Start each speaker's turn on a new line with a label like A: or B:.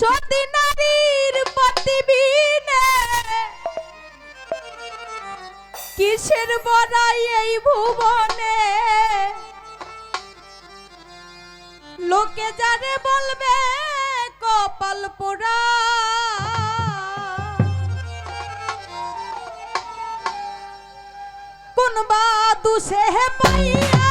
A: সতী নারীর প্রতিবিনে কিসের বড়াই এই ভুবনে? লোকে যারে বলবে, কপাল পোড়া। কোন বা দুসে পাইয়া